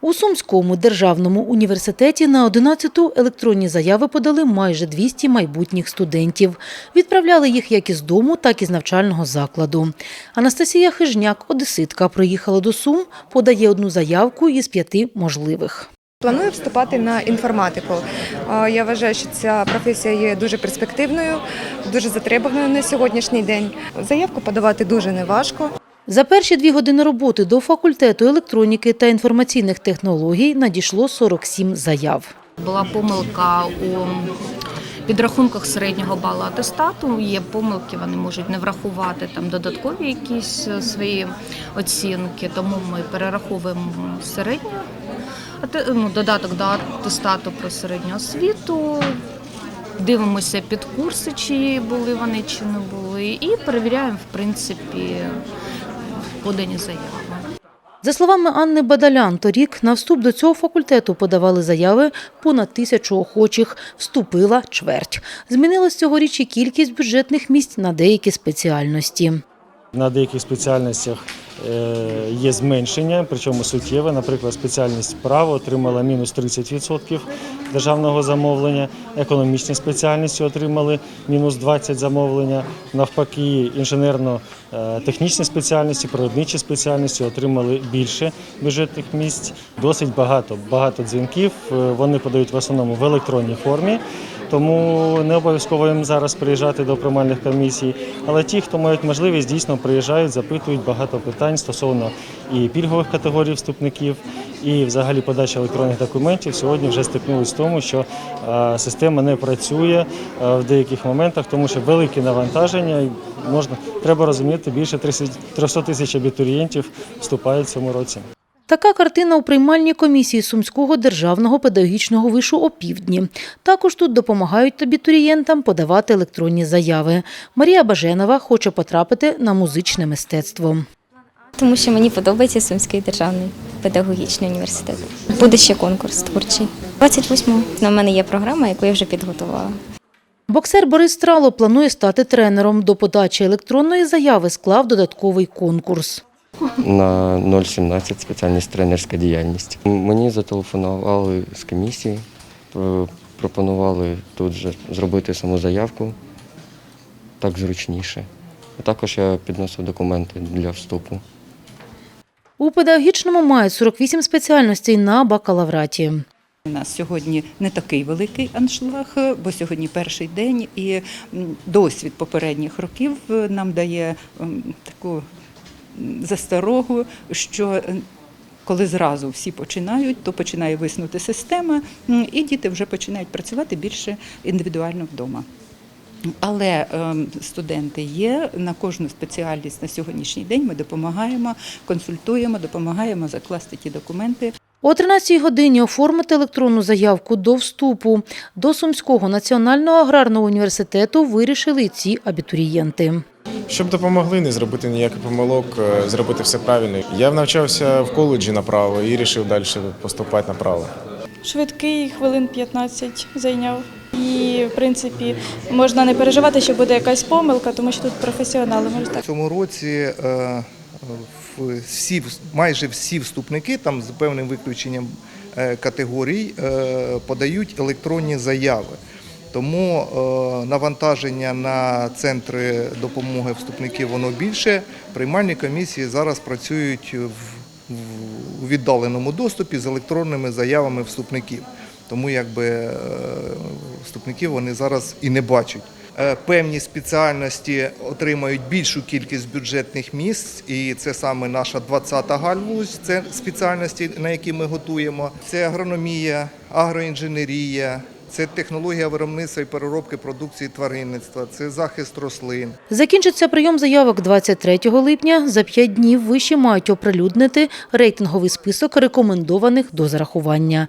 У Сумському державному університеті на 11-ту електронні заяви подали майже 200 майбутніх студентів. Відправляли їх як із дому, так і з навчального закладу. Анастасія Хижняк, одеситка, приїхала до Сум, подає одну заявку із п'яти можливих. Планую вступати на інформатику. Я вважаю, що ця професія є дуже перспективною, дуже затребуваною на сьогоднішній день. Заявку подавати дуже неважко. За перші дві години роботи до факультету електроніки та інформаційних технологій надійшло 47 заяв. Була помилка у підрахунках середнього балу атестату. Є помилки, вони можуть не врахувати там додаткові якісь е, свої оцінки, тому ми перераховуємо середню ну, додаток до атестату про середню освіту. Дивимося під курси, чи були вони, чи не були, і перевіряємо, в принципі, подані заяви. За словами Анни Бадалян, торік на вступ до цього факультету подавали заяви понад тисячу охочих. Вступила чверть. Змінилась цьогоріч і кількість бюджетних місць на деякі спеціальності. На деяких спеціальностях є зменшення, причому суттєве. Наприклад, спеціальність право отримала мінус 30% державного замовлення, економічні спеціальності отримали мінус 20% замовлення. Навпаки, інженерно-технічні спеціальності, природничі спеціальності отримали більше бюджетних місць. Досить багато, багато дзвінків. Е, Вони подають в основному в електронній формі. Тому не обов'язково їм зараз приїжджати до приймальних комісій. Але ті, хто мають можливість, дійсно приїжджають, запитують багато питань стосовно і пільгових категорій вступників, і взагалі подачі електронних документів. Сьогодні вже стикнулися з тому, що система не працює в деяких моментах, тому що велике навантаження. Можна треба розуміти, більше 30 300 тисяч абітурієнтів вступають в цьому році. Така картина у приймальній комісії Сумського державного педагогічного вишу опівдні. Також тут допомагають абітурієнтам подавати електронні заяви. Марія Баженова хоче потрапити на музичне мистецтво. Тому що мені подобається Сумський державний педагогічний університет. Буде ще конкурс творчий. 28-го на мене є програма, яку я вже підготувала. Боксер Борис Страло планує стати тренером. До подачі електронної заяви склав додатковий конкурс. На 0,17 спеціальність тренерська діяльність. Мені зателефонували з комісії, пропонували тут же зробити саму заявку, так зручніше. А також я підносив документи для вступу. У педагогічному мають 48 спеціальностей на бакалавраті. У нас сьогодні не такий великий аншлаг, бо сьогодні перший день, і досвід попередніх років е, нам дає таку засторогу, що е, коли зразу всі починають, то починає виснути система, і діти вже починають працювати більше індивідуально вдома. Але ем, студенти є на кожну спеціальність на сьогоднішній день. Ми допомагаємо, консультуємо, допомагаємо закласти ті документи, О 13-й годині оформити електронну заявку до вступу. До Сумського національного аграрного університету вирішили ці абітурієнти. Щоб допомогли не зробити ніяких помилок, е, зробити все правильно. Я навчався в коледжі направо і вирішив далі поступати направо. Швидкий хвилин 15 зайняв. І, в принципі, можна не переживати, що буде якась помилка, тому що тут професіонали можуть так. В цьому році е, всі, майже всі вступники, там з певним виключенням е, категорій, подають електронні заяви. Тому е, навантаження на центри допомоги вступників воно більше. Приймальні комісії зараз працюють в, віддаленому доступі з електронними заявами вступників. Тому якби е, вступників вони зараз і не бачать. Е, Певні спеціальності отримають більшу кількість бюджетних місць, і це саме наша 20-та галузь, це спеціальності, на які ми готуємо. Це агрономія, агроінженерія, це технологія виробництва і переробки продукції тваринництва, це захист рослин. Закінчиться прийом заявок 23 липня. За п'ять днів виші мають оприлюднити рейтинговий список рекомендованих до зарахування.